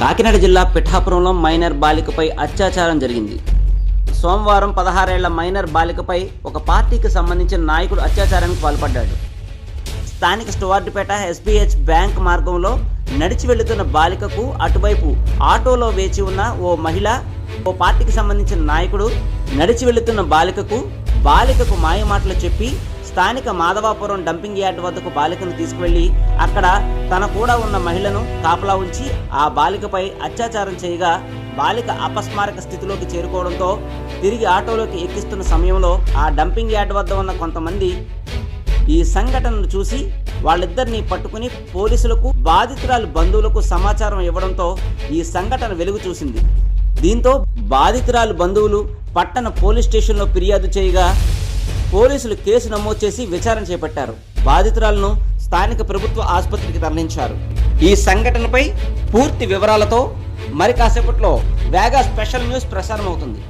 కాకినాడ జిల్లా పిఠాపురంలో మైనర్ బాలికపై అత్యాచారం జరిగింది. సోమవారం పదహారేళ్ళ మైనర్ బాలికపై ఒక పార్టీకి సంబంధించిన నాయకుడు అత్యాచారానికి పాల్పడ్డాడు. స్థానిక స్టువార్డుపేట ఎస్బీహెచ్ బ్యాంక్ మార్గంలో నడిచి వెళుతున్న బాలికకు అటువైపు ఆటోలో వేచి ఉన్న ఓ మహిళ ఓ పార్టీకి సంబంధించిన నాయకుడు నడిచి వెళుతున్న బాలికకు బాలికకు మాయమాటలు చెప్పి స్థానిక మాధవాపురం డంపింగ్ యార్డ్ వద్దకు బాలికను తీసుకువెళ్ళి అక్కడ తన కూడా ఉన్న మహిళను కాపలా ఉంచి ఆ బాలికపై అత్యాచారం చేయగా బాలిక అపస్మారక స్థితిలోకి చేరుకోవడంతో తిరిగి ఆటోలోకి ఎక్కిస్తున్న సమయంలో ఆ డంపింగ్ యార్డ్ వద్ద ఉన్న కొంతమంది ఈ సంఘటనను చూసి వాళ్ళిద్దరిని పట్టుకుని పోలీసులకు బాధితురాలు బంధువులకు సమాచారం ఇవ్వడంతో ఈ సంఘటన వెలుగు చూసింది. దీంతో బాధితురాలు బంధువులు పట్టణ పోలీస్ స్టేషన్లో ఫిర్యాదు చేయగా పోలీసులు కేసు నమోదు చేసి విచారణ చేపట్టారు. బాధితురాలను స్థానిక ప్రభుత్వ ఆసుపత్రికి తరలించారు. ఈ సంఘటనపై పూర్తి వివరాలతో మరి కాసేపట్లో వేగా స్పెషల్ న్యూస్ ప్రసారం అవుతుంది